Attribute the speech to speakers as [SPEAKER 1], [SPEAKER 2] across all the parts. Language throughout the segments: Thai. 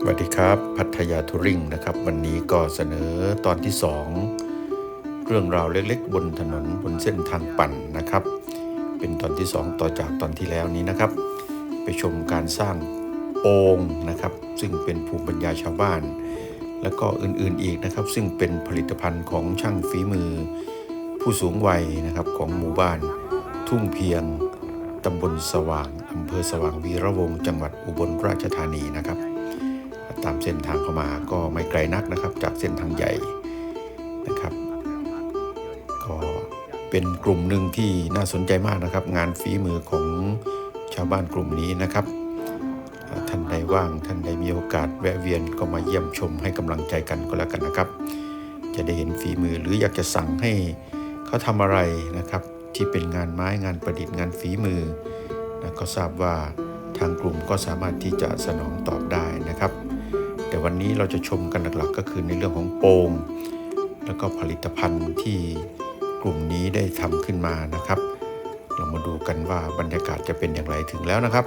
[SPEAKER 1] สวัสดีครับ พัทยาทูริงนะครับ วันนี้ก็เสนอตอนที่ 2 เรื่องราวเล็กๆ บนถนนบนเส้นทางปั่นนะครับ เป็นตอนที่ 2 ต่อจากตอนที่แล้วนี้นะครับ ไปชมการสร้างโปงนะครับ ซึ่งเป็นภูมิปัญญาชาวบ้าน แล้วก็อื่นๆอีกนะครับ ซึ่งเป็นผลิตภัณฑ์ของช่างฝีมือ ผู้สูงวัยนะครับของหมู่บ้าน ทุ่งเพียงตำบลสว่างอำเภอสว่างวีระวงจังหวัดอุบลราชธานีนะครับ ตามเส้นทางเข้ามาก็ไม่ไกลนักนะครับ จากเส้นทางใหญ่นะครับ ก็เป็นกลุ่มหนึ่งที่น่าสนใจมากนะครับ งานฝีมือของชาวบ้านกลุ่มนี้นะครับ ท่านใดว่างท่านใดมีโอกาสแวะเวียนก็มาเยี่ยมชมให้กำลังใจกันก็แล้วกันนะครับ จะได้เห็นฝีมือหรืออยากจะสั่งให้เขาทำอะไรนะครับ ที่เป็นงานไม้งานประดิษฐ์งานฝีมือนะก็ทราบว่าทางกลุ่มก็สามารถที่จะสนองตอบได้นะครับ วันนี้เราจะชมกันหลักๆ ก็คือในเรื่องของโปงแล้วก็ผลิตภัณฑ์ที่กลุ่มนี้ได้ทำขึ้นมานะครับ เรามาดูกันว่าบรรยากาศจะเป็นอย่างไรถึงแล้วนะครับ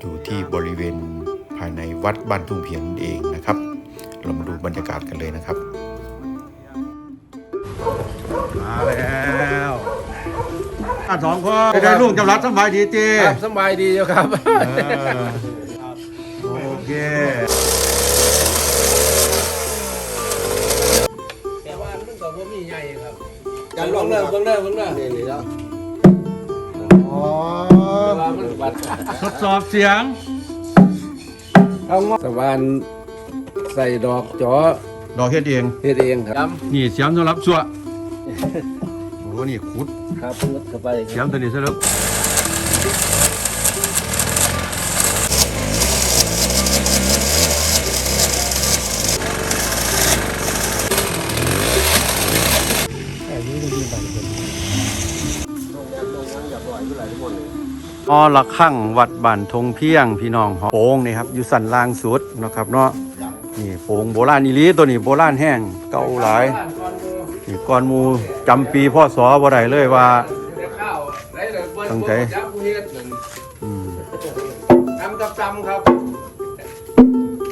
[SPEAKER 1] อยู่ที่บริเวณภายในวัดบ้านทุ่งเพียงนั่นเองนะครับ เรามาดูบรรยากาศกันเลยนะครับ
[SPEAKER 2] มาแล้วอะสองคนได้ลูกจำรัดสบายดีจี
[SPEAKER 3] ครับสบายดีอยู่ครับ
[SPEAKER 2] โอเค
[SPEAKER 4] จันล
[SPEAKER 3] เบิ่
[SPEAKER 4] องง
[SPEAKER 3] เด้
[SPEAKER 4] เด้
[SPEAKER 3] อ
[SPEAKER 4] อ
[SPEAKER 3] เบิ่งเด้อเบิ่งเด้อ
[SPEAKER 4] นี่นี่แล้ว
[SPEAKER 2] อ๋อ
[SPEAKER 3] แต่ว่ามันบัด
[SPEAKER 2] ทดสอบเสียง
[SPEAKER 3] เอางอสวานใส่ดอกจอ
[SPEAKER 2] ดอกเฮ็ดเอง
[SPEAKER 3] เฮ็ดเองครับ
[SPEAKER 2] นี่เสียงสำหรับสัวโอ้นี่ขุด
[SPEAKER 3] ครับเพิ่นเข้าไป
[SPEAKER 2] เสียงตัวนี้ซะแล้ว อ๋อละข้างวัดบ้านทงเพียงพี่น้องโป่งนี่ครับอยู่สันล่างสุดเนาะครับเนาะนี่โป่งโบราณอีหลีตัวนี้โบราณแห้งเก่าหลายนี่ก่อนหมูจำปีพ่อสอบ่ได้เลยว่าตั้งใจ
[SPEAKER 3] จับผู้เฮ็ดนั่น
[SPEAKER 2] อืม
[SPEAKER 3] ทำกับจำครับ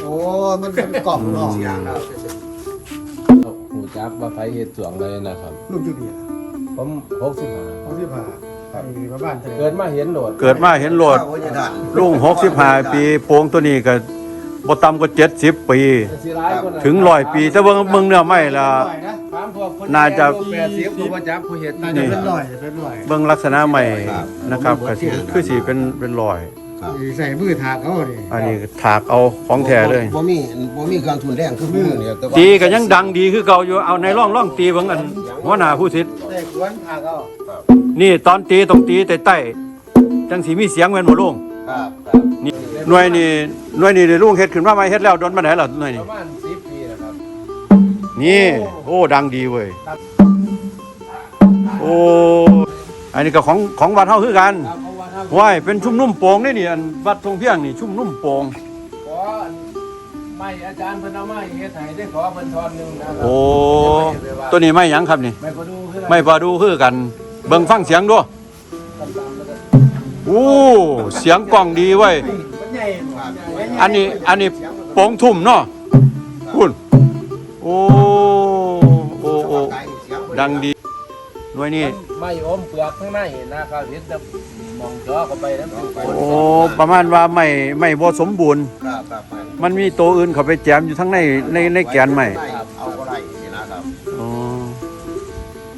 [SPEAKER 4] โอ้มันเป็นกล่องเนาะ
[SPEAKER 3] หูจักว่าไผเฮ็ดสวงเลยนะครับ
[SPEAKER 4] ลูกจุดนี้
[SPEAKER 3] ผม65
[SPEAKER 4] เขาที่ผ่า มีพระบ้านเธอ
[SPEAKER 3] เกิดมาเห็นโดด
[SPEAKER 2] เกิดมาเห็นโหลด
[SPEAKER 4] เขาจะได้
[SPEAKER 2] ลุง65ปีโป่งตัวนี้ก็บ่ต่ำกว่า70ปี
[SPEAKER 3] สิร้ายกว่านั้น
[SPEAKER 2] ถึงร้อยปี แต่เบิ่งเบิ่งเนื้อไม้ละ
[SPEAKER 3] ถามพวกคน
[SPEAKER 2] น่าจะ
[SPEAKER 3] แปดสิบก็บ่จับผู้เฮ็ด
[SPEAKER 4] น่าจะเป็นร้อยเป็นร้อย
[SPEAKER 2] เบิ่งลักษณะไม้นะครับก็สิคือสิเป็นเป็นรอย
[SPEAKER 4] ใส่มือถากเขาดิ
[SPEAKER 2] อันนี้ถากเอาของแท้เลย
[SPEAKER 4] บ่มีบ่มีเครื่องทุนแรงคือมือเนี่ยแต่ว่า
[SPEAKER 2] ตีก็ยังดังดีคือเก่าอยู่เอาในร่องร่องตีเบิ่งอันหัวหน้าผู้สิทธิ์
[SPEAKER 4] ได้ควนถากเขา
[SPEAKER 2] นี่ตอนตีต้องตีใต้ๆจังสิมีเสียงแม่นบ่ลุง
[SPEAKER 4] ครับครับ
[SPEAKER 2] นี่หน่วยนี่หน่วยนี่ได้ลุงเฮ็ดขึ้นมาใหม่เฮ็ดแล้วโดนมาไหนล่ะหน่วย
[SPEAKER 3] ป
[SPEAKER 2] นี่
[SPEAKER 3] ระมาณ10ปีนะครับ
[SPEAKER 2] นี่ โอ้ดังดีเว้ยโอ้อันนี้ก็ของของวัดเฮาคือกัน
[SPEAKER 3] ครับเพราะว่าถ้า
[SPEAKER 2] ว้ายเป็นชุ่มนุ่มโป่งนี่นี่อันวัดทงเพียงนี่ชุ่มนุ่มโป่ง
[SPEAKER 3] ขอไม่อาจารย์เพิ่นเอามาให้เฮ็ดให้ได้ขอเพิ่นทอนหนึงนะครับ
[SPEAKER 2] โอ้ตัวนี้ไม่หยังครับนี่
[SPEAKER 3] ไม่พอดูคือ
[SPEAKER 2] ไม่ปลาดูคือกัน เบิ่งฟังเสียงด้วยโอ้เสียงกล้องดีเว้ย
[SPEAKER 3] มันใหญ่
[SPEAKER 2] อันนี้อันนี้โป่งทุ่มเนาะคุณโอ้โอ้โอ้ดังดีหน่วยนี่
[SPEAKER 3] ไม่อมเปลือกข้างในนะครับเห็นแต่มองจอเข้าไปแล้วมันเป็น
[SPEAKER 2] โอ้ประมาณว่าไม่ไม่บ่สมบูรณ์
[SPEAKER 4] ครับครับครับ
[SPEAKER 2] มันมีตัวอื่นเข้าไปแจมอยู่ทั้งในในในแกนใหม่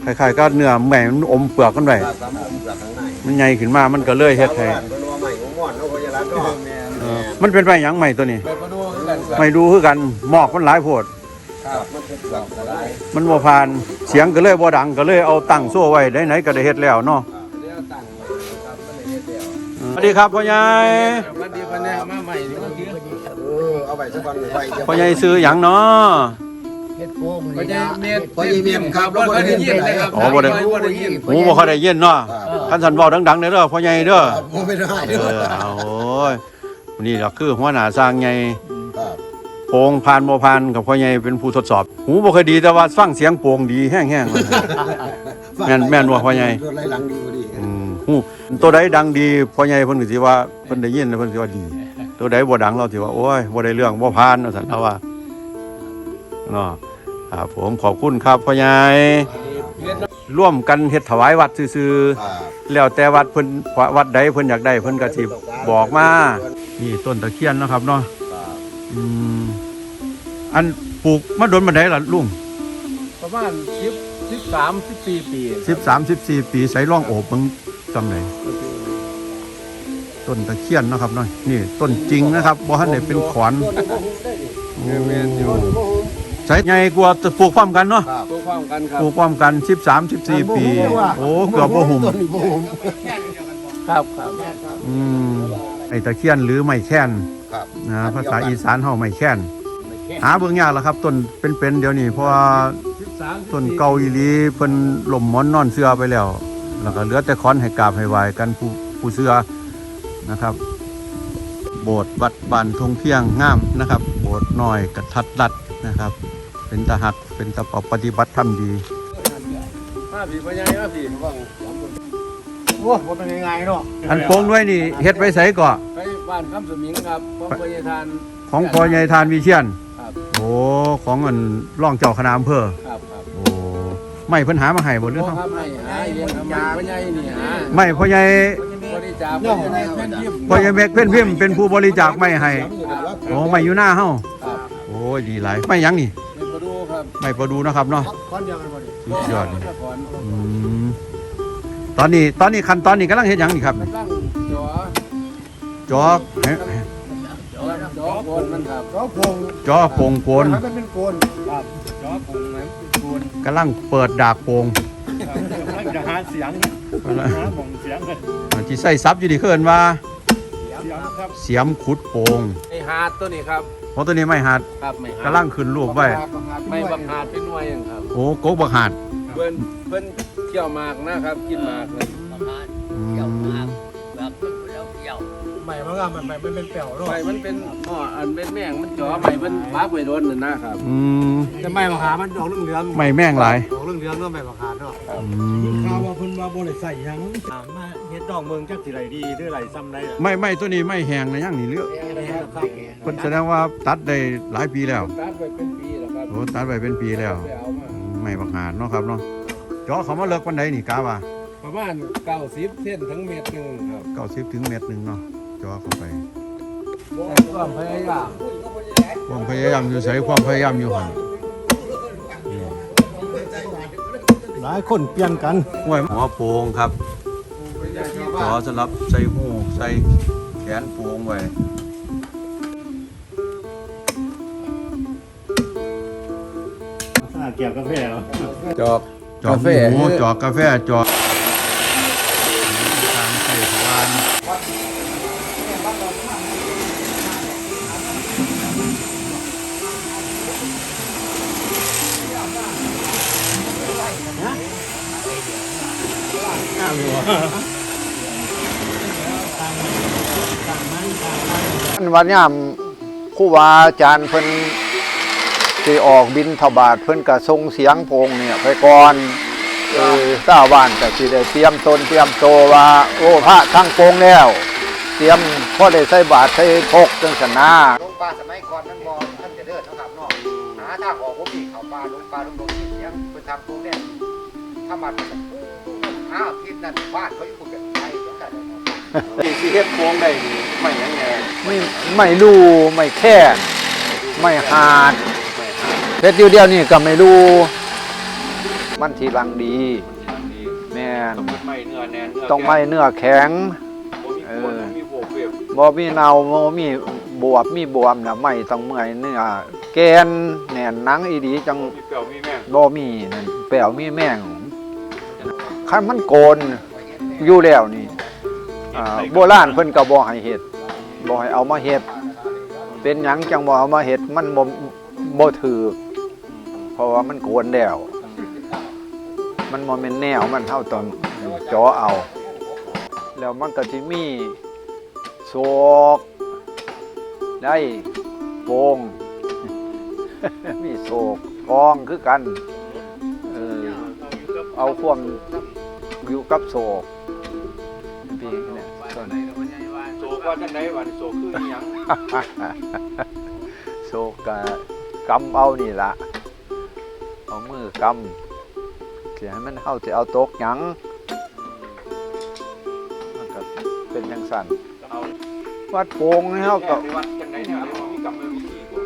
[SPEAKER 4] ค
[SPEAKER 2] ล้ายๆก็เนื้อแหม่มันอมเปลือกกันไว้
[SPEAKER 4] ครับครับผมเปลือกข้างใน
[SPEAKER 2] มันใหญ่ขึ้นมามันก็เลยเฮ็ดให้
[SPEAKER 4] เป็นว่าใหม่ของม่อนเนาะพญารัตน์เนาะ
[SPEAKER 2] เออมันเป็นไปหยังใหม่ตัวนี้
[SPEAKER 3] ไม่พอดูคือกันครับ
[SPEAKER 2] ไม่ดูคือกันหมอกมันหลายโพด
[SPEAKER 4] ครับมันเป็นเปลือกอะไร
[SPEAKER 2] มันบ่ผ่านเสียงก็เลยบ่ดังก็เลยเอาตั้งโซ่ไว้ได้ไหนก็ได้เฮ็ดแล้วเนาะ
[SPEAKER 3] เดี๋ยวตั้งไว้นะครับมันเฮ็ดแล้ว
[SPEAKER 2] เออสวัสดีครับพ่อใหญ่
[SPEAKER 3] วันดีวันนี้มาใหม่นี่ก็คือ
[SPEAKER 4] เออเอาไปสักวันหนึ่งไป
[SPEAKER 2] พ่อใหญ่ซื้อหยังเนาะ
[SPEAKER 4] เฮ็ด โป้ง
[SPEAKER 3] พอจะเมียน
[SPEAKER 4] พอจะเมียนครับ
[SPEAKER 3] บ่ได้ยินเลยครับ
[SPEAKER 2] อ๋อบ่ได้
[SPEAKER 3] บ่ได้ยิน
[SPEAKER 2] หูบ่ค่อยได้ยินเนาะคันสันเว้าดังๆเด้อพ่อใหญ่เด้อ
[SPEAKER 4] ครับบ่ไม่ได้
[SPEAKER 2] เอ
[SPEAKER 4] เด้อ
[SPEAKER 2] อเอาโอ้ยนี่ล่ะคือหัวหน้าสร้างใหญ่
[SPEAKER 4] ครับ
[SPEAKER 2] โป่งผ่านบ่ผ่านกับพ่อใหญ่เป็นผู้ทดสอบ หูบ่ค่อยดีแต่ว่าฟังเสียงโป่งดีแห้งๆเลย แม่นแม่นบ่พ่อใหญ่
[SPEAKER 4] รถไหลหลังดีกว่าดี
[SPEAKER 2] อืมหูตัวใดดังดีพ่อใหญ่เพิ่นก็สิว่าเพิ่นได้ยินแล้วเพิ่นสิว่าดี ตัวใดบ่ดังเราสิว่าโอ้ยบ่ได้เรื่องบ่ผ่านว่าซั่นเราว่าเนาะ ครับผมขอบคุณครับพ่อใหญ่ร่วมกันเฮ็ดถวายวัดซื่อๆแล้วแต่วัดเพิ่นวัดใดเพิ่นอยากได้เพิ่นก็สิบอกมานี่ต้นตะเคียนเนาะครับเนาะอืมอันปลูกมาโดนบันไดล่ะลุง
[SPEAKER 3] ประมาณสิบสิบสามสิบสี่ปี
[SPEAKER 2] 13 14ปีใส่ร่องโอบเบิ่งจังไดต้นตะเคียนเนาะครับเนาะนี่ต้นจริงนะครับบ่ทันได้เป็นขอนโอ้ ใช้ไงกลัวจะปลูกพร้อมกันเนาะ
[SPEAKER 3] ตัวความกันครับ
[SPEAKER 2] ปลูกพร้อมกัน 13 14 ปี โอ้เกือบบ่หุ่ม
[SPEAKER 4] ต้นนี่บ่หุ่ม
[SPEAKER 3] ครับครับ
[SPEAKER 2] อืมไอ้ตะเคียนหรือไม้แค้น
[SPEAKER 4] ครับ
[SPEAKER 2] นะภาษาอีสานเฮาไม้แค้นหาเบิ่งยากแล้วครับต้นเป็นๆเดี๋ยวนี้เพราะว่า
[SPEAKER 3] สิบสาม
[SPEAKER 2] ต้นเก่าอีหลีเพิ่นล่มหมอนนอนเสือไปแล้ว แล้วก็เหลือแต่ค้อนให้กราบให้ไหวกันผู้ผู้เสือนะครับ โบสถ์วัดบ้านทงเพียงงามนะครับ โบสถ์น้อยกระทัดรัดนะครับ เป็นตาหักเป็นตาปฏิบัติธรรมดี
[SPEAKER 3] ห้าปีปัญญาห้าปีว่าง
[SPEAKER 4] โอ้บ่เป็นง่ายๆเนาะ
[SPEAKER 2] อันโป่งด้วยนี่เฮ็ดไว้ไสก่อ
[SPEAKER 3] ไปบ้านคำสมิงครับพร้อมพยาทาน
[SPEAKER 2] ของพ่อใหญ่ทานวิเชียน
[SPEAKER 3] ครับ
[SPEAKER 2] โอ้ของอันร่องเจ้าคณะอำเภอ
[SPEAKER 3] ครับครับ
[SPEAKER 2] โอ้ไม่เพิ่นหามาให้บ่หรือ
[SPEAKER 3] พ่อ
[SPEAKER 2] เฮา
[SPEAKER 3] ครับให้หาเย็นทำมาปัญญานี่หา
[SPEAKER 2] ไม่พ่อใหญ่
[SPEAKER 3] บริจาคพ่อใหญ่แม่นยิ้ม
[SPEAKER 2] พ่อใหญ่เมกเพิ่นพิมพ์เป็นผู้บริจาคไม่ให้โอ้ไม่อยู่หน้าเฮา
[SPEAKER 3] ครับ
[SPEAKER 2] โอ้ยดีหลายไม่หยังนี่
[SPEAKER 3] เป็นประดู ครับ
[SPEAKER 2] ไม่ประดูนะครับเนาะ
[SPEAKER 4] ก้อนเดียวกันบ่ดิ
[SPEAKER 2] สุดยอดนี่
[SPEAKER 3] นคร
[SPEAKER 2] อืมตอนนี้ตอนนี้ขั้นตอนนี้กำลังเฮ็ดหยังนี่ครับ
[SPEAKER 3] กำลังจ่อ
[SPEAKER 2] จอเอ๊ะ
[SPEAKER 3] จ่อจ่อโคนมันครับ
[SPEAKER 4] ก็พง
[SPEAKER 2] จอโป่งโกน
[SPEAKER 4] ให้มันเป็นโกน
[SPEAKER 3] จ่อโคนมันโคน
[SPEAKER 2] กำลังเปิดดากโป่ง
[SPEAKER 5] จะหาเสียงหาหม่องเสียงเลย
[SPEAKER 2] ที่ใส่ซับอยู่นี่คือเอิ้นว่า
[SPEAKER 5] เสียงครับ
[SPEAKER 2] เสียมขุดโป่ง
[SPEAKER 3] ไอหาดตัวนี้ครับ
[SPEAKER 2] เพราะตัวนี้ไม่หัด
[SPEAKER 3] ครับไม่หาด
[SPEAKER 2] กำลังขึ้นรูปไว้
[SPEAKER 3] ไม่บังหาดเป็นหน่วยอย่างครับ
[SPEAKER 2] โอ้โกกบักหัด
[SPEAKER 3] เพิ่นเพิ่นเที่ยวหมากนะครับ กินหมากเลย
[SPEAKER 2] อืม
[SPEAKER 4] ใหม่มันก็มันมันเป็นแป๋วเนาะ
[SPEAKER 3] ไฟมันเป็นหม้ออันเป็นแมงมันจ่อไปมันฟ้าไปโดนน่ะนะครับ
[SPEAKER 2] อืม
[SPEAKER 4] แต่ใหม่มาหามันดอกเหลืองๆ
[SPEAKER 2] ไม่แม่งหลาย
[SPEAKER 4] ดอกเหลืองๆเนาะใหม่มาหาเนาะ
[SPEAKER 2] อืม
[SPEAKER 5] ข่าวว่าเพิ่นว่าบ่ได้ใส่หยังถามมาเฮ็ดดอกเมืองจักสิไรดีหรือไรซ้ำได้ล่ะ
[SPEAKER 2] ไม่ไม่ตัวนี้ไม่แห้งนะยังนี่เลือกเพิ่นแสดงว่าตัดได้หลายปีแล้ว
[SPEAKER 3] ตัดไปเป็นปีแล้วครับ
[SPEAKER 2] โอ้ตัดไปเป็นปีแล้ว
[SPEAKER 3] ไปเอามา
[SPEAKER 2] อืมไม่บักหาดเนาะครับเนาะจอเขามาเลิกวันใดนี่กาว่า
[SPEAKER 3] ประมาณ90เส้นทั้งเม็ดหนึงครับ
[SPEAKER 2] เก้าสิบถึงเม็ดหนึ่งเนาะ จอเข้าไป
[SPEAKER 3] ความพยายาม
[SPEAKER 2] ความพยายามอยู่ใส่ความพยายามอยู่หัน
[SPEAKER 5] หลายคนเปลี่ยนกัน
[SPEAKER 2] ห้วยหัวโปงครับจอสำหรับใส่หูใส่แขนโปงไว้
[SPEAKER 5] อ่าเกี่ยวกับแพ้เหรอ
[SPEAKER 3] จอก
[SPEAKER 2] จอก
[SPEAKER 3] กาแฟ
[SPEAKER 2] หมูจอกกาแฟจอก
[SPEAKER 6] วันยามครู่วาอาจารย์เพิ่นสิออกบินทบาทเพิ่นก็ส่งเสียงโพงเนี่ยไปก่อนเออชาวบ้านก็สิได้เตรียมตนเตรียมโตวว่า โอ้พระทั้งโพงแล้ว เตรียมพ่อได้ใส่บาตรใส่พกจังซั่นนะ
[SPEAKER 4] ลงปลาสมัยก่อนมันบ่ท่านจะเดินเนาะครับเนาะหาทางออกบ่มีเขาป่าลงปลาลงลงที่เสียงเพิ่นทำโพงเนี่ยถ้ามัน อ้าวทิศนั้นบ้านเขาอยู่กันไทยจังซั่นเนาะ
[SPEAKER 2] ที่สิเฮ็ดโปงได้นี่ไม่หยังแน่
[SPEAKER 6] ไม่ไม่รู้ไม่แค่ไม่หาดเพชรอยู่เดียวนี่ก็ไม่รู้มันทีหลังดีแม่น
[SPEAKER 2] ต้องไม่เนื้อแน่นเนื้อ
[SPEAKER 6] ต้องไม่เนื้อแข็ง
[SPEAKER 2] เออมีโบกเวบ
[SPEAKER 6] บ่มีเนาบ่มีบวบมีบวมนะไม่ต้องเมื่อยเนื้อแกนแน่นหนังอีดีจัง
[SPEAKER 2] มีเปรี้ยวมีแม่ง
[SPEAKER 6] บ่มีนั่นแป้วมีแม่ง คันมันโกนอยู่แล้วนี่อ่าโบราณเพิ่นก็บ่ให้เฮ็ดบ่ให้เอามาเฮ็ดเป็นหยังจังบ่เอามาเฮ็ดมันบ่บ่ถือเพราะว่ามันโกนแล้วมันบ่แม่นแนวมันเฮาต้องเจาะเอา แล้วมันก็สิมีโศกได้โปงมีโศกกองคือกัน เออเอาความ อยู่กับโศกพี่เนี่ยส่วน
[SPEAKER 2] โซกว่าจังไดวันโศกคืออีหยัง
[SPEAKER 6] โศกกะกำเอานี่ละเอามือกำเสียให้มันเข้าจะเอาตกหยังมันก็เป็นจังสัน
[SPEAKER 2] เอา
[SPEAKER 6] วัดโป่งนี่เขาก็
[SPEAKER 2] วัดจังไดเนี่ยมีกรรมวิธีบ่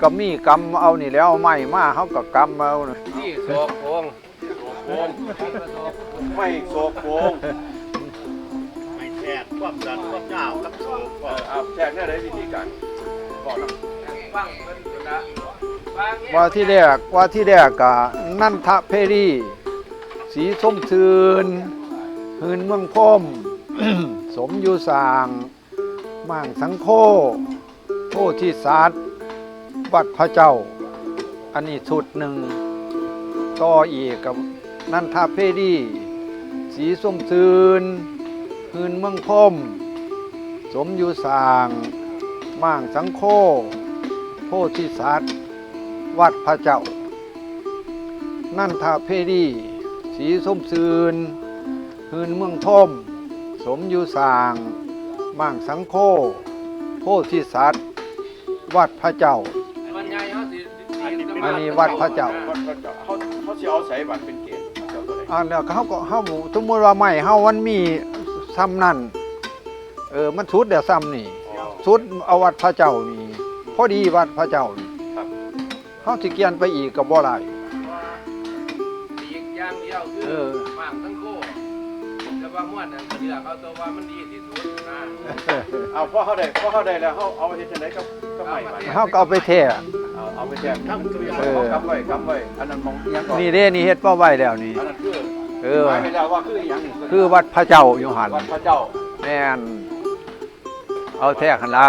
[SPEAKER 6] ก็มีกำเอานี่แล้วเอาไม้มาเขาก็กำเอา
[SPEAKER 3] ที่โศกโพง
[SPEAKER 2] โป่ง ไม่โศกโป่ง
[SPEAKER 5] ไม่แทกความดันความยาวกับโศก
[SPEAKER 2] เออเอาแทกเนี่ยได้วิธีการบอกนะ
[SPEAKER 3] ฟังเพิ่นก็ได้ฟังเนี่ย
[SPEAKER 6] ว่าที่แรกว่าที่แรกกะนันทเพรีสีส้มทืนหืนเมืองพมสมอยู่สร้างม่างสังโคโพธิสัตว์วัดพระเจ้า อันนี้ชุดหนึ่งต่ออีกกับ นันทเพรีสีส้มทืนหืนเมืองพมสมอยู่สร้าง ม่างสังโคโพธิสัตว์วัดพระเจ้า นั่นทาเพรีสีส้มซืนหืนเมืองทมสมอยู่สร้าง ม่างสังโคโพธิสัตว์วัดพระเจ้า
[SPEAKER 3] มันใหญ่เฮาสิ
[SPEAKER 6] อันนี้วัดพระเจ้า
[SPEAKER 2] วัดพระเจ้าเขาเขาสิเอาใส่บัตรเป็นเก
[SPEAKER 6] อ่าแล้วเขาก็เฮาสมมติว่าไม่เฮามันมีซ้ำนั่นเออมันสุดเดี๋ยวซ้ำนี่
[SPEAKER 2] อ๋อ
[SPEAKER 6] สุดเอาวัดพระเจ้านี่พอดีวัดพระเจ้านี่
[SPEAKER 2] ครับ
[SPEAKER 6] เฮาสิเกียนไปอีกก็บ่ได้
[SPEAKER 3] อีกอย่างเดียวคือ
[SPEAKER 6] เออ
[SPEAKER 3] ฟังทั้งคู่แต่ว่าม่วนน่ะเลือกเอาตัวว่ามันดีที่สุดนะ
[SPEAKER 2] เอาพอเขาได้พอเขาได้แล้วเขาเอาไปเฮ็ดจังไดกับกับใหม่บัด
[SPEAKER 6] เฮาก็เอาไปแท้
[SPEAKER 2] เอาเอาไปแจกทั้งตัวอย่างเขากำไว้กำไว้อันนั้นมองอิหยังก่อน
[SPEAKER 6] นี่เด้นี่เฮ็ดเป้าไว้แล้วนี่
[SPEAKER 2] อันนั้นคือ
[SPEAKER 6] เออ
[SPEAKER 2] หมายไปแล้วว่าคืออีหยังนี่
[SPEAKER 6] คือวัดพระเจ้าอยู่หัน
[SPEAKER 2] วัดพระเจ้า
[SPEAKER 6] แม่นเอาแท้ขันละ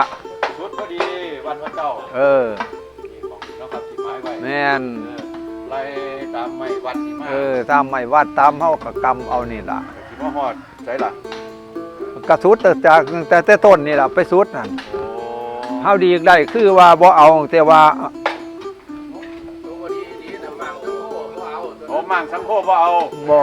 [SPEAKER 2] ชุดพอดีวัดพระเจ้า
[SPEAKER 6] เออ
[SPEAKER 2] นี่ของนะครับที่หมายไว้
[SPEAKER 6] แม่น
[SPEAKER 2] เออไล่ตามไม้วัดที่มา
[SPEAKER 6] เออตามไม่วัดตามเฮาก็กำเอานี่ล่ะ
[SPEAKER 2] ที่มาฮอดใส่ล่ะ
[SPEAKER 6] กระสุดแต่จากแต่แต่ต้นนี่ล่ะไปสุดนั่น
[SPEAKER 2] โอ้
[SPEAKER 6] เฮาดีได้คือว่าบ่เอาแต่ว่า
[SPEAKER 3] เอาตัว
[SPEAKER 2] โอ้มั่งสังโคบ่เอา
[SPEAKER 6] บ่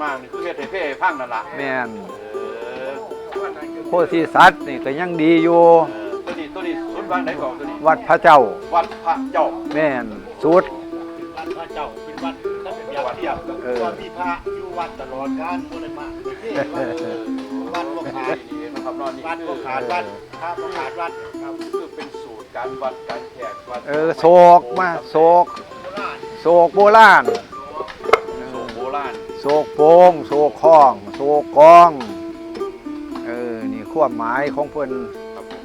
[SPEAKER 2] มั่งนี่คือเฮ็ดให้เพ่ให้พังนั่นล่ะ
[SPEAKER 6] แม่น
[SPEAKER 2] เออ
[SPEAKER 3] นั้นคือ
[SPEAKER 6] โพธิสัตว์นี่ก็ยังดีอยู่
[SPEAKER 2] เออตัวนี้ตัวนี้สุดวางไหนก่อนตัวนี้
[SPEAKER 6] วัดพระเจ้า
[SPEAKER 2] วัดพระเจ้า
[SPEAKER 6] แม่นสุด
[SPEAKER 5] วัดพระเจ้าเป็นวัดถ้าเป็นเดียวเทียบ
[SPEAKER 6] เออ
[SPEAKER 5] ว่ามีพระอยู่วัดตลอดกาลบ่ได้มาที่วัดวัดบ่ขาด
[SPEAKER 2] นี่นะครับนอนนี่
[SPEAKER 5] วัด
[SPEAKER 2] คื
[SPEAKER 5] บ่
[SPEAKER 2] อ
[SPEAKER 5] ขาดวัดพระบ่ขาดวัดครับ
[SPEAKER 2] คือเป็นสูตรการวัดการแขกวัด
[SPEAKER 6] เออโศกมาโศก โศกโบราณ
[SPEAKER 2] โศกโบราณ
[SPEAKER 6] โศกโปงโศกคล้องโศกกองเออนี่ความหมายของเพิ่น
[SPEAKER 2] ครับผม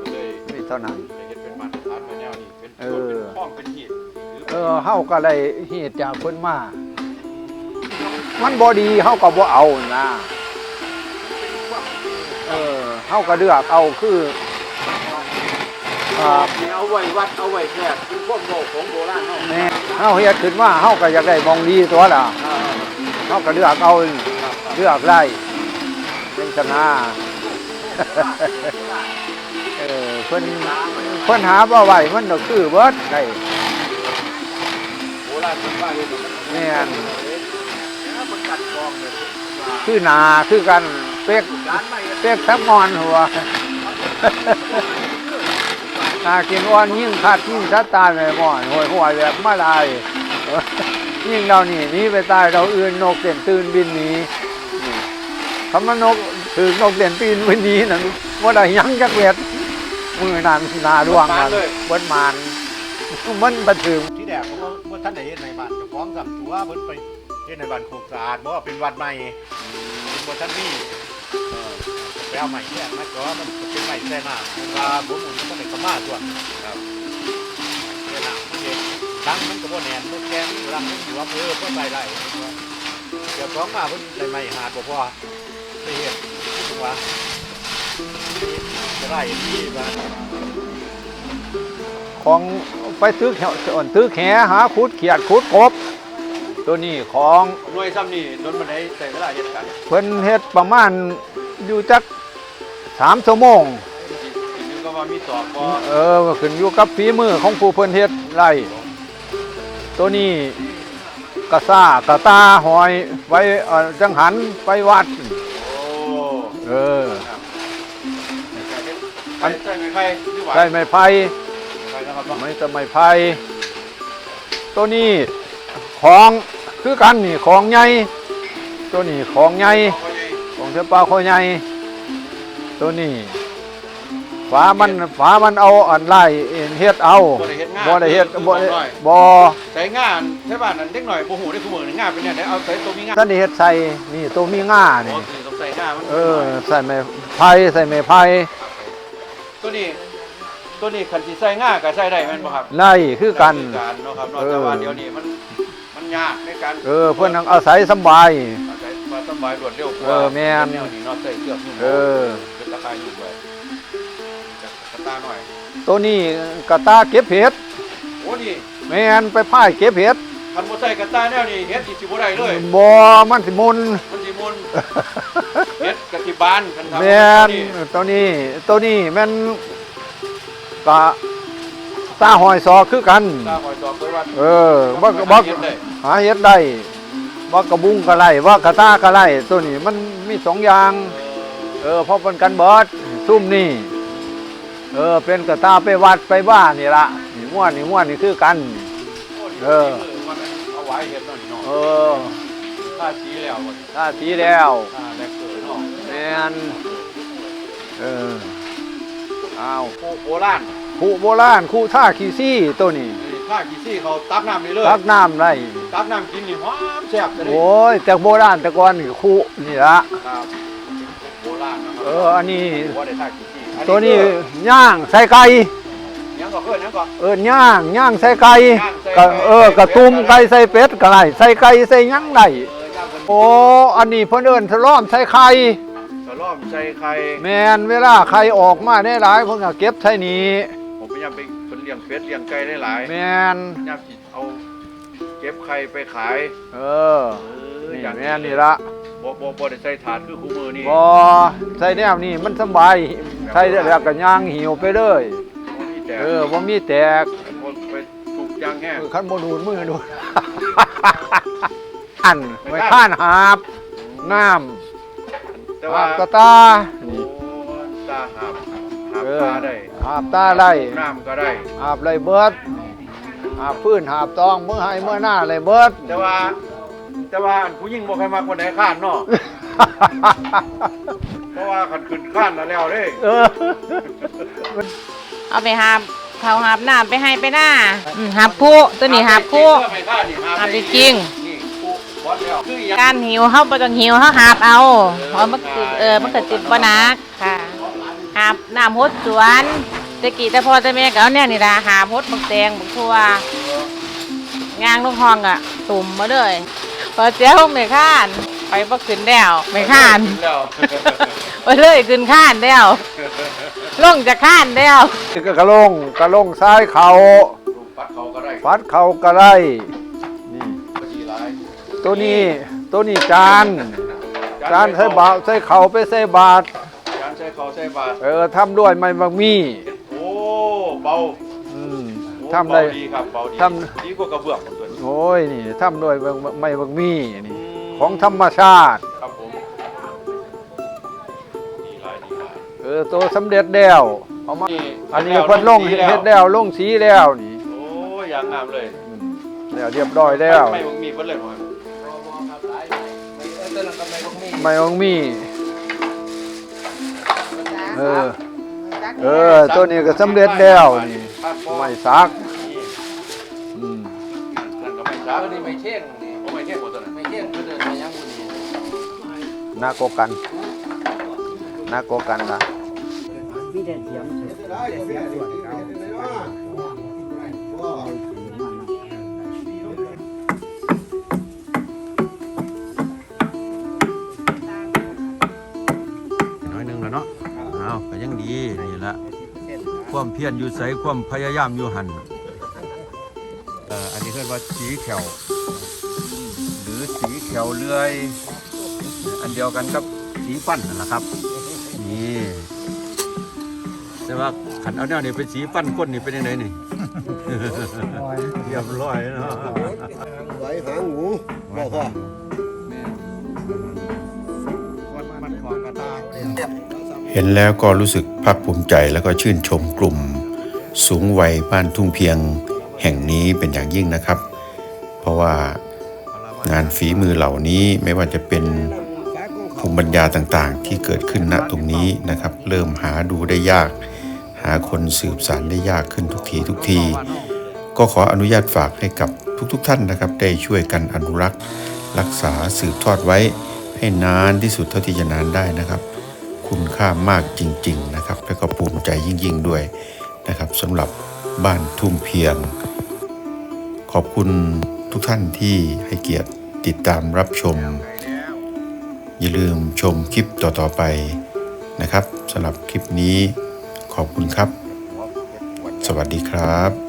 [SPEAKER 2] ก็เลย
[SPEAKER 6] มีเท่านั้น
[SPEAKER 2] ได้เฮ็ดเป็นมาตรฐานมาแนวนี้เป็น
[SPEAKER 6] เอ
[SPEAKER 2] ส่วน
[SPEAKER 6] อ
[SPEAKER 2] เป็นข้องเป็นหีบหรือ
[SPEAKER 6] เออเฮาก็ได้เหตุจากเพิ่นมา มันบ่ดีเฮาก็บ่เอานะเออเฮาก็เลือกเอาคือ อ่า
[SPEAKER 2] นี่เอาไว้วัดเอาไว้แขกเป็นพวกโลกของโบราณเฮา
[SPEAKER 6] แม่เฮาเฮ็ดขึ้นมาเฮาก็อยากได้มองดีตัวล่ะ
[SPEAKER 2] อ่า
[SPEAKER 6] เฮาก็เลือกเอาเลือกไล่เป็นชนะเออเพิ่นเพิ่นหาบ่ไว้มันก็คือเบิดได้
[SPEAKER 2] โบราณเป็นว่าเฮ็ด
[SPEAKER 6] แม่น
[SPEAKER 2] แล้วมันกัดกองเลย
[SPEAKER 6] คือหนาคือกันเป๊ก
[SPEAKER 2] การไม่
[SPEAKER 6] เป๊กทับมอนหัว หากินอ้อนยิ่งขาดยิ่งชัดตายไม่มอนหวยหัวแบบมาลายยิ่งเรานี่หนี้ไปตายเราอื่นนกเด่นตื่นบินหนีนี่คำว่านกถือนกเด่นตื่นบินหนีนั่นว่าได้หยังจักเวทมือนานนาดวงกันเบิ้นมานมันบันทึง
[SPEAKER 5] ที่แรกผมว่าว่าท่านได้เฮ็ดในบ้านเจ้าของสั่งตัวเพิ่นไปเฮ็ดในบ้านโคกสะอาดบ่ว่าเป็นวัดใหม่เป็นบ่ท่านมีเออ ไปเอาใหม่แท้มาก็มันเป็นใหม่แท้หน้าผมว่าผมมันบ่ได้เข้ามาตัวครับแท้หน้ามันเฮ็ดตั้งมันก็บ่แน่นมันแกงมันรังมันอยู่อำเภอเพิ่นไปได้เดี๋ยวของมาเพิ่นได้ใหม่หาดบ่พอไปเฮ็ดถูกว่าจะได้ที่บ้าน
[SPEAKER 6] ของไปซื้อแขอ่อนซื้อแขหาขุดเขียดขุดกบ ตัวนี้ของ
[SPEAKER 2] หน่วยซ้ำนี่จนมันได้ใส่เวลาเฮ็ดกัน
[SPEAKER 6] เพิ่นเฮ็ดประมาณ อยู่จักสามชั่วโมง
[SPEAKER 2] อีกนึงก็ว่ามีตอกบ่
[SPEAKER 6] เออขึ้นอยู่กับฝีมือของผู้เพิ่นเฮ็ดไรตัวนี้กระซ่ากระตาหอยไว้เอ่อจังหันไปวัด
[SPEAKER 2] โอ้
[SPEAKER 6] เอเออ
[SPEAKER 2] อันใช่ไหมใครหรือหวาน
[SPEAKER 6] ใช่ไม้ไผ่
[SPEAKER 2] ใครนะครับเนาะ
[SPEAKER 6] ไม้ตะไม้ไผ่ตัวนี้ของคือกันนี่ของใหญ่ตัวนี้ของใหญ่
[SPEAKER 2] เขาใหญ่
[SPEAKER 6] ของเสือปลาคอใหญ่ตัวนี้ฝามันฝามันเอาอันไล่เอ็นเฮ็ดเอา
[SPEAKER 2] บ่ได้เฮ็ดงาน
[SPEAKER 6] บ่ได้เฮ็ดบ่ได้บ่
[SPEAKER 2] ใส่งานใช่ป่ะนั่นเด็กหน่อยโมโหได้คู่มือหนึ่งงานเป็นเนี่ยเดี๋ยวเอาใส่ตัวมีงาน
[SPEAKER 6] ท่านได้เฮ็ดใส่นี่ตัวมีง่า
[SPEAKER 2] โอ้
[SPEAKER 6] นี่
[SPEAKER 2] สิต้องใส่งานมัน
[SPEAKER 6] เออใส่ไม้ไผ่ใส่ไม้ไผ่
[SPEAKER 2] ตัวนี้ตัวนี้คันสิใส่งานก็ใส่ได้แม่นบ่ครับ
[SPEAKER 6] ไล่คือกัน
[SPEAKER 2] คือการเนาะครับเนาะ
[SPEAKER 6] เออ
[SPEAKER 2] แต่ว่าเดี๋ยวนี้มันมันยากในการ
[SPEAKER 6] เออเพื่อนอาศัยสำบาย
[SPEAKER 2] อาศัยมา สบายรวดเร็วกว่า
[SPEAKER 6] เออแม่น
[SPEAKER 2] แนวนี้เนาะใส่เสื้อนุ่ม
[SPEAKER 6] เออ
[SPEAKER 2] เป็นราคาอยู่ด้วยจะกระตาหน่อย
[SPEAKER 6] ตัวนี้กระตาเก็บเห็ด
[SPEAKER 2] โอ้นี่
[SPEAKER 6] แม่นไปพ่ายเก็บเห็ด
[SPEAKER 2] คันบ่ใส่กระตาแนวนี้เฮ็ดสิบ่ได้เลย
[SPEAKER 6] บ่มันสิมุน
[SPEAKER 2] มันสิมุนเฮ็ดกะสิบานคันทำ
[SPEAKER 6] แม่น
[SPEAKER 2] นี่
[SPEAKER 6] ตัวนี้ตัวนี้แม่นกะตาหอยซอคือกัน
[SPEAKER 2] ตาคอยสอบไปว่า
[SPEAKER 6] เออบ่บ่
[SPEAKER 2] เฮ็ดได้
[SPEAKER 6] หาเห็ดได้ ว่ากระบุงกระไรว่ากระตากระไรตัวนี้มันมีสองอย่าง เออเพราะเป็นกันเบิดซุ่มนี่ เออ เป็นกระตาไปวัดไปบ้านนี่ละนี่ม่วนนี่ม่วนนี่คือกัน เออ
[SPEAKER 2] มันเอาไว้เฮ็ดเนาะนี่เนาะ
[SPEAKER 6] เออ
[SPEAKER 2] ถ้าชี้แล้วบ่
[SPEAKER 6] ถ้าสีแล้ว
[SPEAKER 2] ถ้าแลกเกิดเนาะ
[SPEAKER 6] แมนเอออ้าว
[SPEAKER 2] โคโบราณ
[SPEAKER 6] คู่โบราณคู่ท่าขี้ซี่ตัวนี้
[SPEAKER 2] นี่ถ้ากี่ซี่เขาตักน้ำนี่เลย
[SPEAKER 6] ตักน้ำไร
[SPEAKER 2] ตักน้ำกินนี่หอมแซ่บจะได้
[SPEAKER 6] โอ้ยแต่โบราณแต่ก่อนนี่คู่นี่ละ
[SPEAKER 2] ครับโบราณนะครั
[SPEAKER 6] เอออันนี้
[SPEAKER 2] บ่ได้ถ้ากี่ซี่อั
[SPEAKER 6] ตัวนี้
[SPEAKER 2] คือ
[SPEAKER 6] ย่างใส่ไก่
[SPEAKER 2] ยังก็เพิ่นยังก็
[SPEAKER 6] เออย่างย่างใส่ไก่
[SPEAKER 2] ย่างใส่ไก่
[SPEAKER 6] ก็เออกระตุ้มไก่ใส่เป็ดก็ได้ใส่ไก่ใส่หยังได้
[SPEAKER 2] เออย่างเพิ่น
[SPEAKER 6] โอ้อันนี้เพิ่นเอิ้นทะล้อมใส่ไข่
[SPEAKER 2] สลอมใส่ไข่
[SPEAKER 6] แมนเวลาไข่ออกมาได้หลายเพิ่นก็เก็บใส่นี้
[SPEAKER 2] ผมพยายามไปเพิ่นเลี้ยงเป็ดเลี้ยงไก่ได้หลาย
[SPEAKER 6] แมน
[SPEAKER 2] พยายามสิเอาเก็บไข่ไปขาย
[SPEAKER 6] เออ
[SPEAKER 2] เออ
[SPEAKER 6] นี่
[SPEAKER 2] อย่าง
[SPEAKER 6] แมนนี่ละ
[SPEAKER 2] บ่บ่บ่ได้ใส่ถาดคือคู่มือนี่
[SPEAKER 6] บอใส่แนวนี่มันสบายใส่ได้แล้วก็ย่างหิวไปเลย
[SPEAKER 2] บ่มีแต่
[SPEAKER 6] เออบ่มีแตก
[SPEAKER 2] บ่ไปถูกยางแห้ง
[SPEAKER 6] เออคันบ่ดูดมือดูด อันไม่ข้านหาบน้ำ
[SPEAKER 2] แต่
[SPEAKER 6] หา
[SPEAKER 2] ว่า
[SPEAKER 6] บกระตา
[SPEAKER 2] โอ้ตาหาบหาบ
[SPEAKER 6] เออ
[SPEAKER 2] ตาได้
[SPEAKER 6] หาบตาไร
[SPEAKER 2] น้ำก็ได้
[SPEAKER 6] หาบไรเบิดหาบพื้นหาบตองมือให้มือหน้าไรเบิด
[SPEAKER 2] แต่ว่า แต่ว่าอันผู้หญิงบ่เคยมาคนไหนข้านเนาะเพราะว่าคันขึ้นข้านแล้วแล้วเด้
[SPEAKER 6] เออ
[SPEAKER 7] เอาไปหาบเขาหาบน้ำไปให้ไปหน้าอืมหาบคู่ตัวนี้หาบคู่
[SPEAKER 2] ไม่ข้านนี่
[SPEAKER 7] หาบจริง
[SPEAKER 2] นี่คู่บอสแล้วคือหยัง
[SPEAKER 7] การหิวเขาบ่ต้องหิวเขาหาบเอาเพราะมันคือเออมันก็จิบบ่หนักค่ะหาบน้ำหดสวนแตะกี้แต่พ่อแต่แม่ก็เอาแน่นี่ล่ะหาบหดบักแตงบักทั่วงางลูกห้องอะตุ่มมาเลยพอเจ้าไม่ข้าน ไปบ่ขึ้นแล้วไม่ข้าน
[SPEAKER 2] แล้ว
[SPEAKER 7] ไปเลยขึ้นข้านแล้วลงจากข้านแล้ว
[SPEAKER 6] ก็กระลงกระลงซ้ายเขา
[SPEAKER 2] ลูกปัดเขาก็ได้
[SPEAKER 6] ฟัดเขากระไรนี่
[SPEAKER 2] ก็ดีหลาย
[SPEAKER 6] ตัวนี้ตัวนี้จานจานใส่บาตรใส่เขาไปใส่บาตร
[SPEAKER 2] จานใส่เขาใส่บาตร
[SPEAKER 6] เออทำด้วยไม้บางมี
[SPEAKER 2] โอ้ เบา
[SPEAKER 6] อืม
[SPEAKER 2] โอ้
[SPEAKER 6] ทำได้
[SPEAKER 2] เบาดีครับเบาดี
[SPEAKER 6] ทำ
[SPEAKER 2] ดีกว่ากระเบื้องผมตัวนี้
[SPEAKER 6] โอ้ยนี่ทำด้วยไม้บางมีนี่ของธรรมชาติ
[SPEAKER 2] ครับผมดีหลายดีหลาย
[SPEAKER 6] เออตัวสำเร็จแล้วเอามา
[SPEAKER 2] นี่
[SPEAKER 6] อันนี้เพิ่นลง
[SPEAKER 2] สี
[SPEAKER 6] เฮ็ดแล้วลงสีแล้วนี่
[SPEAKER 2] โอ้ยอย่างงามเลย
[SPEAKER 6] อืมแล้วเรียบร้อยแล้ว
[SPEAKER 2] ไม่มีเพิ่นเลยบ่
[SPEAKER 6] ไม้บางมี เออ เออตัวนี้ก็สำเร็จแล้วนี่ไม้ซักอืม
[SPEAKER 2] นั่นก็ไม่
[SPEAKER 3] เอ
[SPEAKER 2] ซัก
[SPEAKER 3] อนี่ไม่เช่งนี่
[SPEAKER 2] ผมไม่เที่ยงหมดตัวนั้น
[SPEAKER 3] ไม่เช่งก็เดินมายังบุญนี่
[SPEAKER 6] น่าโกกันน่าโกกันนะ
[SPEAKER 4] น้อย นี่ละความเพียรอยู่ใสความพยายามอยู่หันเอ่ออันนี้เรียกว่าสีแขวหรือสีแขวเลื่อย อันเดียวกันกับสีฟันนั่นแหละครับนี่แต่ว่าขันเอาแนวนี้เป็นสีฟันก้นนี่เป็นยังไงนี่เรียบร้อยเนาะ
[SPEAKER 8] ไหวหางหมูบอกพ่อ
[SPEAKER 2] มันมันของกระตา
[SPEAKER 1] เห็นแล้วก็รู้สึกภาคภูมิใจแล้วก็ชื่นชมกลุ่ม สูงวัยบ้านทุ่งเพียงแห่งนี้เป็นอย่างยิ่งนะครับ เพราะว่างานฝีมือเหล่านี้ไม่ว่าจะเป็นภูมิปัญญาต่างๆ ที่เกิดขึ้นณตรงนี้นะครับ เริ่มหาดูได้ยาก หาคนสืบสารได้ยากขึ้นทุกทีทุกที ก็ขออนุญาตฝากให้กับทุกๆทท่านนะครับ ได้ช่วยกันอนุรักษ์ รักษาสืบทอดไว้ให้นานที่สุดเท่าที่จะนานได้นะครับ คุณค่ามากจริง ๆ นะครับ และก็ภูมิใจยิ่ง ๆ ด้วยนะครับสำหรับบ้านทุ่งเพียง ขอบคุณทุกท่านที่ให้เกียรติติดตามรับชม อย่าลืมชมคลิปต่อ ๆ ไปนะครับสำหรับคลิปนี้ขอบคุณครับ สวัสดีครับ